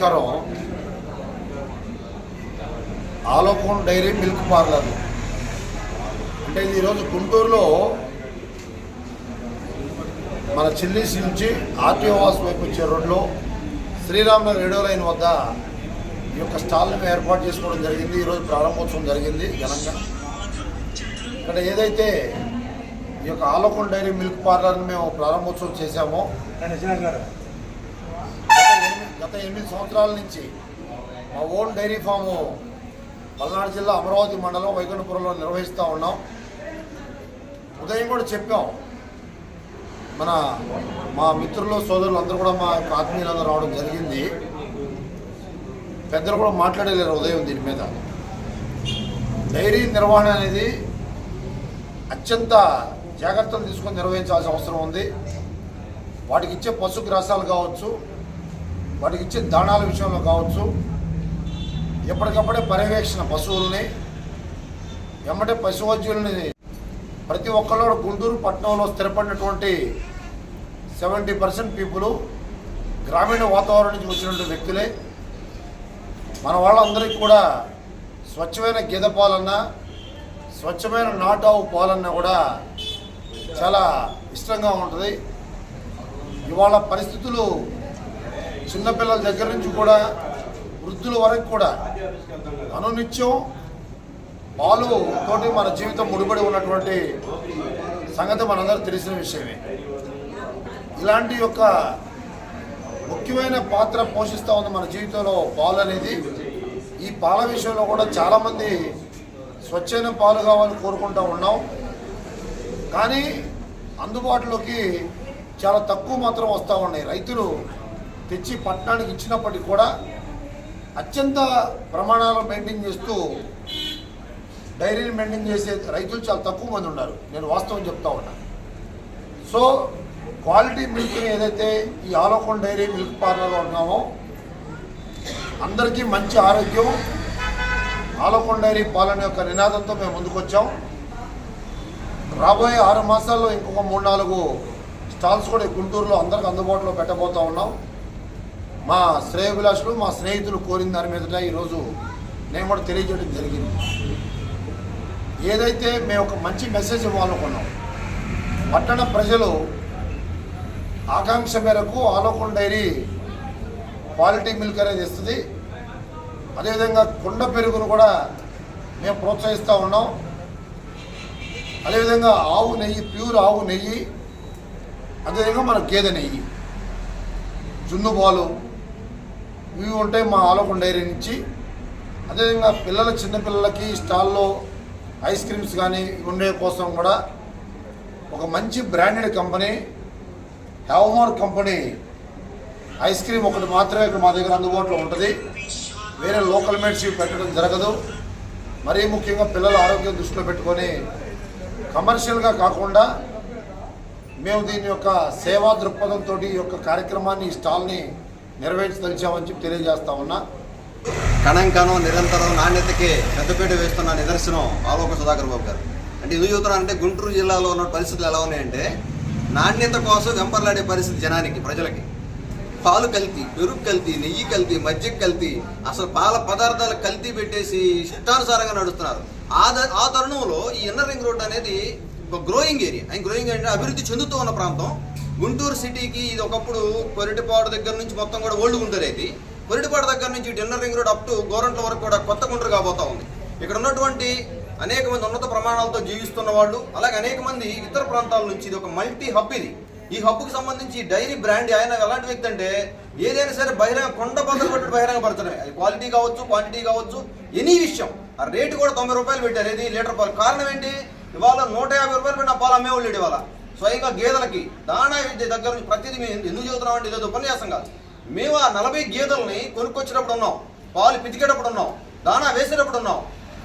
నమస్కారం. Alokam dairy milk parlour. అంటే ఈరోజు గుంటూరులో మన చిల్లీస్ నుంచి ఆర్టీఓ వాస్ వైపు వచ్చే రోడ్లో శ్రీరామ్నగర్ రేడియో లైన్ వద్ద ఈ యొక్క స్టాల్ను ఏర్పాటు చేసుకోవడం జరిగింది. ఈరోజు ప్రారంభోత్సవం జరిగింది ఘనంగా. ఇక్కడ ఏదైతే ఈ యొక్క ఆలోకం డైరీ మిల్క్ పార్లర్ని మేము ప్రారంభోత్సవం చేశామో గత ఎనిమిది సంవత్సరాల నుంచి మా ఓన్ డైరీ ఫాము పల్నాడు జిల్లా అమరావతి మండలం వైకుంఠపురంలో నిర్వహిస్తూ ఉన్నాం. ఉదయం కూడా చెప్పాం. మన మా మిత్రులు సోదరులు అందరూ కూడా మా యొక్క ఆత్మీయులందరూ రావడం జరిగింది. పెద్దలు కూడా మాట్లాడలేరు ఉదయం దీని మీద. డైరీ నిర్వహణ అనేది అత్యంత జాగ్రత్తలు తీసుకొని నిర్వహించాల్సిన అవసరం ఉంది. వాటికి ఇచ్చే పశుగ్రాసాలు కావచ్చు వాటికి ఇచ్చే దాణాల విషయంలో కావచ్చు ఎప్పటికప్పుడే పర్యవేక్షణ పశువుల్ని ఎమ్మటే పశువైద్యుల్ని ప్రతి ఒక్కళ్ళు గుంటూరు పట్టణంలో స్థిరపడినటువంటి సెవెంటీ పర్సెంట్ పీపుల్ గ్రామీణ వాతావరణం నుంచి వచ్చినటువంటి వ్యక్తులే. మన వాళ్ళందరికీ కూడా స్వచ్ఛమైన గేదె పాలన్నా స్వచ్ఛమైన నాటావు పాలన్నా కూడా చాలా ఇష్టంగా ఉంటుంది. ఇవాళ పరిస్థితులు చిన్నపిల్లల దగ్గర నుంచి కూడా వృద్ధుల వరకు కూడా అనునిత్యం పాలు తోటి మన జీవితం ముడిపడి ఉన్నటువంటి సంగతి మనందరూ తెలిసిన విషయమే. ఇలాంటి యొక్క ముఖ్యమైన పాత్ర పోషిస్తూ ఉంది మన జీవితంలో పాలు అనేది. ఈ పాల విషయంలో కూడా చాలామంది స్వచ్ఛమైన పాలు కావాలని కోరుకుంటూ ఉన్నాం. కానీ అందుబాటులోకి చాలా తక్కువ మాత్రం వస్తూ ఉన్నాయి. రైతులు తెచ్చి పట్టణానికి ఇచ్చినప్పటికీ కూడా అత్యంత ప్రమాణాలు మెయింటైన్ చేస్తూ డైరీని మెయింటైన్ చేసే రైతులు చాలా తక్కువ మంది ఉన్నారు. నేను వాస్తవం చెప్తా ఉన్నా. సో క్వాలిటీ మిల్క్ని ఏదైతే ఈ ఆలోకం డైరీ మిల్క్ పార్లర్లో ఉన్నామో అందరికీ మంచి ఆరోగ్యం ఆలోకం డైరీ పాలన యొక్క నినాదంతో మేము ముందుకొచ్చాం. రాబోయే ఆరు మాసాల్లో ఇంకొక మూడు నాలుగు స్టాల్స్ కూడా గుంటూరులో అందరికి అందుబాటులో పెట్టబోతా ఉన్నాం. మా శ్రేయభిలాషులు మా స్నేహితులు కోరిన దాని మీదట ఈరోజు నేను కూడా తెలియజేయడం జరిగింది. ఏదైతే మేము ఒక మంచి మెసేజ్ ఇవ్వాలనుకున్నాం పట్టణ ప్రజలు ఆకాంక్ష మేరకు ఆలోకం డైరీ క్వాలిటీ మిల్క్ అనేది ఇస్తుంది. అదేవిధంగా కుండ పెరుగును కూడా మేము ప్రోత్సహిస్తూ ఉన్నాం. అదేవిధంగా ఆవు నెయ్యి ప్యూర్ ఆవు నెయ్యి అదేవిధంగా మన గేదె నెయ్యి జున్నుబాలు ఇవి ఉంటాయి మా ఆలోకం డైరీ నుంచి. అదేవిధంగా పిల్లల చిన్నపిల్లలకి స్టాల్లో ఐస్ క్రీమ్స్ కానీ ఉండే కోసం కూడా ఒక మంచి branded company Havmor company ice cream ఒకటి మాత్రమే ఇక్కడ మా దగ్గర అందుబాటులో ఉంటుంది. వేరే లోకల్ మేడ్స్ ఇవి పెట్టడం జరగదు. మరీ ముఖ్యంగా పిల్లల ఆరోగ్యం దృష్టిలో పెట్టుకొని కమర్షియల్గా కాకుండా మేము దీని యొక్క సేవా దృక్పథంతో ఈ యొక్క కార్యక్రమాన్ని ఈ స్టాల్ని నెరవేర్చదలిచామని చెప్పి తెలియజేస్తా ఉన్నా. కణంకణం నిరంతరం నాణ్యతకి పెద్దపేట వేస్తున్న నిదర్శనం ఆలోక సుధాకర్ బాబు గారు. అంటే ఎందుకు అంటే గుంటూరు జిల్లాలో ఉన్న పరిస్థితులు ఎలా ఉన్నాయంటే నాణ్యత కోసం వెంపర్లాడే పరిస్థితి జనానికి ప్రజలకి. పాలు కల్తీ పెరుగు కల్తీ నెయ్యి కల్తీ మజ్జిగ కల్తీ అసలు పాల పదార్థాలు కల్తీ పెట్టేసి ఇష్టానుసారంగా నడుస్తున్నారు. ఆ ఆ తరుణంలో ఈ ఇన్నర్ రింగ్ రోడ్ అనేది ఒక గ్రోయింగ్ ఏరియా అండ్ గ్రోయింగ్ అంటే అభివృద్ధి చెందుతూ ఉన్న ప్రాంతం. గుంటూరు సిటీకి ఇది ఒకప్పుడు కొరిటిపాడు దగ్గర నుంచి మొత్తం కూడా ఓల్డ్ గుంటూరు ఇది కొరిటిపాడు దగ్గర నుంచి inner ring road up to Gorantla వరకు కూడా కొత్త గుంటూరు కాబోతా ఉంది. ఇక్కడ ఉన్నటువంటి అనేక మంది ఉన్నత ప్రమాణాలతో జీవిస్తున్న వాళ్ళు అలాగే అనేక మంది ఇతర ప్రాంతాల నుంచి ఇది ఒక మల్టీ హబ్ ఇది. ఈ హబ్బుకి సంబంధించి డైరీ బ్రాండ్ ఆయన ఎలాంటి వ్యక్తి అంటే ఏదైనా సరే బహిరంగ కొండ బద్దలు పెట్టి బహిరంగపరచడమే. అది క్వాలిటీ కావచ్చు క్వాంటిటీ కావచ్చు ఎనీ విషయం. ఆ రేటు కూడా తొంభై రూపాయలు పెట్టారు. ఇది లీటర్ పాలు. కారణం ఏంటి? ఇవాళ నూట యాభై రూపాయలు పెట్టిన పాలు అమ్మేవాళ్ళు ఇవాళ. స్వయంగా గేదెలకి దాణా విద్య దగ్గర నుంచి ప్రతిదీ మేము ఎందుకు చదువుతున్నాం అంటే ఇదేదో ఉపన్యాసం కాదు. మేము ఆ నలభై గేదెలని కొనుక్కొచ్చినప్పుడు ఉన్నాం పాలు పితికేటప్పుడు ఉన్నాం దాణా వేసేటప్పుడు ఉన్నాం.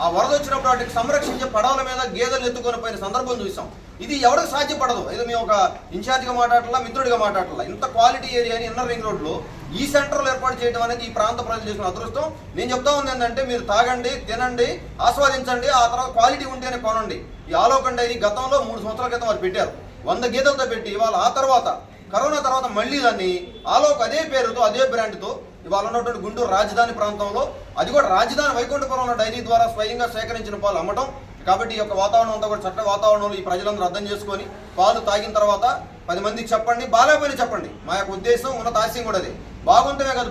ఆ వరద వచ్చినప్పుడు వాటికి సంరక్షించే పడవల మీద గేదెలు ఎత్తుకొని పోయిన సందర్భం చూసాం. ఇది ఎవరికి సాధ్యపడదు? ఇది మేము ఒక ఇన్ఛార్జిగా మాట్లాడాలా మిత్రుడిగా మాట్లాడాలా ఇంత క్వాలిటీ ఏరియాని ఇన్నర్ రింగ్ రోడ్లో ఈ సెంటర్లో ఏర్పాటు చేయడం అనేది ఈ ప్రాంత ప్రజలు చేసిన అదృష్టం. నేను చెప్తా ఉంది ఏంటంటే మీరు తాగండి తినండి ఆస్వాదించండి ఆ తర్వాత క్వాలిటీ ఉంటేనే కొనండి. ఈ ఆలోకం డైరీ గతంలో మూడు సంవత్సరాల క్రితం వారు పెట్టారు. వంద గేదెలతో పెట్టి ఇవాళ ఆ తర్వాత కరోనా తర్వాత మళ్ళీ దాన్ని ఆలోక్ అదే పేరుతో అదే బ్రాండ్తో ఇవాళ ఉన్నటువంటి గుంటూరు రాజధాని ప్రాంతంలో అది కూడా రాజధాని వైకుంఠపురంలో డైరీ ద్వారా స్వయంగా సేకరించిన పాలు అమ్మటం. కాబట్టి ఈ యొక్క వాతావరణం అంతా కూడా చట్ట వాతావరణంలో ఈ ప్రజలందరూ అర్థం చేసుకొని పాలు తాగిన తర్వాత పది మందికి చెప్పండి బాగాలేకపోయినా చెప్పండి. మా యొక్క ఉద్దేశం ఉన్నత ఆశయం కూడా అది. బాగుంటమే కదా